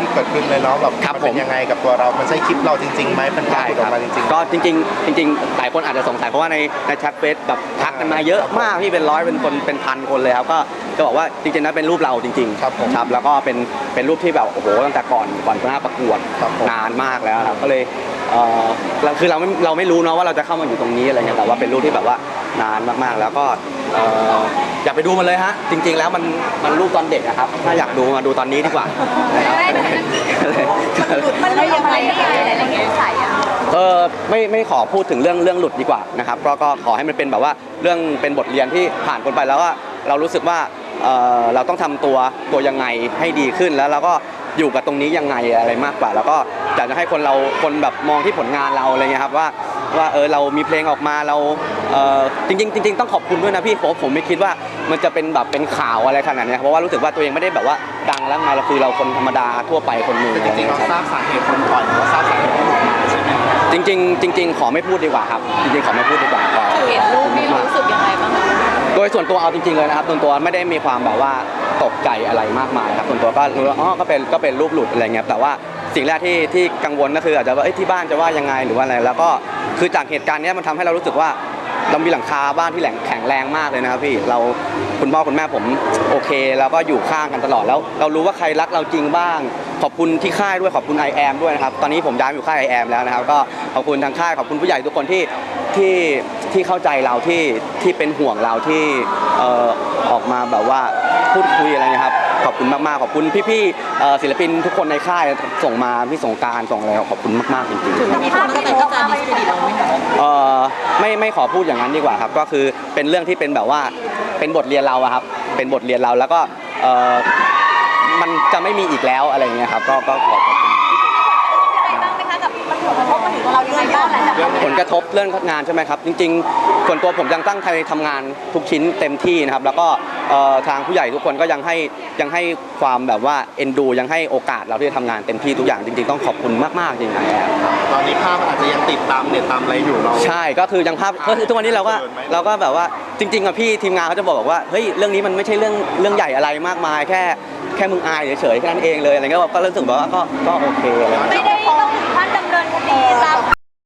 ที่เกิดขึ้นเลยเนาะแบบครับมันเป็นผมยังไงกับตัวเรา มันใช่คลิปเราจริงๆไหมเป็นภาพใช่หลุดคอรัอบกมาจริงๆ ก็จริงๆจริงๆหลายคนอาจจะสงสัยเพราะว่าในในแชทเฟซแบบทักกันมาเยอะมากพี่เป็นร้อยเป็นคนเป็นพันคนเลยครับก็จะบอกว่าจริงๆนั้นเป็นรูปเราจริงๆครับผมครับแล้วก็เป็นเป็นรูปที่แบบโอ้โหตั้งแต่ก่อนก่อนหน้าประกวดครับผม นานมากแล้วครับก็เลยเออเราคือเราไม่เราไม่รู้เนาะว่าเราจะเข้ามาอยู่ตรงนี้อะไรเงี้ยแต่ว่าเป็นรูปที่แบบว่านานมากๆ แล้วก็เอ่อ อยากไปดูมันเลยฮะ จริง ๆ แล้วมันมันรูปตอนเด็กอะครับ ถ้าอยากดูมาดูตอนนี้ดีกว่านะครับมันไม่ยังไงอะไรอย่างเงี้ยใส่อะเออไม่ไม่ขอพูดถึงเรื่องเรื่องหลุดดีกว่านะครับก็ก็ขอให้มันเป็นแบบว่าเรื่องเป็นบทเรียนที่ผ่านคนไปแล้วว่าเรารู้สึกว่าเออเราต้องทำตัวตัวยังไงให้ดีขึ้นแล้วเราก็อยู่กับตรงนี้ยังไงอะไรมากกว่า แล้วก็อยากจะให้คนเราคนแบบมองที่ผลงานเราอะไรเงี้ยครับว่าว่าเออเรามีเพลงออกมาเราเออจริงๆจริงๆต้องขอบคุณด้วยนะพี่ผมผมไม่คิดว่า มันจะเป็นแบบเป็นข่าวอะไรขนาดเนี้ยเพราะว่ารู้สึกว่าตัวเองไม่ได้แบบว่าดังแล้วไงเราคือเราคนธรรมดาทั่วไปคนหนึ่งแต่จริงๆเราอะไงี้ยคบทราบสาเหตุคนปล่อยหรือว่าทราบสาเหตุที่หลุดมาใช่ไหมจริง ๆ จริง ๆ ขอไม่พูดดีกว่าครับจริงๆขอไม่พูดดีกว่าขอเห็นรูปนี่รู้สึกยังไงบ้างคะโดยส่วนตัวเอาจริงๆเลยนะครับส่วนตัวไม่ได้มีความแบบว่าตกใจอะไรมากมายครับส่วนตัวก็รู้ว่าอ๋อก็เป็นก็เป็นรูปหลุดอะไรเงี้ยแต่ว่าสิ่งแรกที่ที่กังวลก็คืออาจจะว่าเอ้ยที่บ้านจะว่ายังไงหรือว่าอะไรแล้วก็คือจากเหตุการณ์เนี้ยมันทำให้เรารู้สึกว่า เรามีหลังคาบ้านที่แหลงแข็งแรงมากเลยนะครับพี่เราคุณพ่อคุณแม่ผมโอเคแล้วก็อยู่ข้างกันตลอดแล้ว เรารู้ว่าใครรักเราจริงบ้าง ขอบคุณที่ค่ายด้วยขอบคุณ i อแอมด้วยนะครับตอนนี้ผมย้ายมาอยู่ค่าย i อแอมแล้วนะครับ ก็ขอบคุณทางค่ายขอบคุณผู้ใหญ่ทุกคนที่ที่ที่เข้าใจเราที่ที่เป็นห่วงเราที่เอ่อออกมาแบบว่าพูดคุยอะไรนะครับ ขอบคุณมากๆขอบคุณพี่ๆเอ่อศิลปินทุกคนในค่ายส่งมาพี่สงกรารส่งอะไรขอบคุณมากๆจริงๆถึงมีคนก็จะจะดิสเครดิตเราไหมคะ เอ่อ ไม่ไม่ขอพูดอย่างนั้นดีกว่าครับ ก็คือเป็นเรื่องที่เป็นแบบว่าเป็นบทเรียนเราอะครับ เป็นบทเรียนเราแล้วก็เอ่อมันจะไม่มีอีกแล้วอะไรเงี้ยครับ ก็ก็ขอขอบคุณบ้างไหมคะกับมันผลกระทบมาถึงเรายังไงบ้างหลังจากผลกระทบเรื่องงานใช่ไหมครับ จริง ๆ ส่วนตัวผมยังตั้งใจทำงานทุกชิ้นเต็มที่นะครับ แล้วก็ เอ่อทางผู้ใหญ่ทุกคนก็ยังให้ยังให้ความแบบว่าเอ็นดูยังให้โอกาสเราที่จะทำงานเต็มที่ทุกอย่างจริงๆต้องขอบคุณมากๆจริงๆ ตอนนี้ภาพมันอาจจะยังติดตามเน็ตตามอะไรอยู่เรา ใช่ก็คือยังภาพก็คือทุกวันนี้เราก็เกินไหม เราก็แบบว่าจริงๆอะพี่ทีมงานเขาจะบอกว่าเฮ้ยเรื่องนี้มันไม่ใช่เรื่องเรื่องใหญ่อะไรมากมาย แค่แค่มึงอายเฉยๆแค่นั้นเองเลยอะไรเงี้ยก็รู้สึกแบบว่าก็ก็โอเคอะไรเงี้ยไม่ได้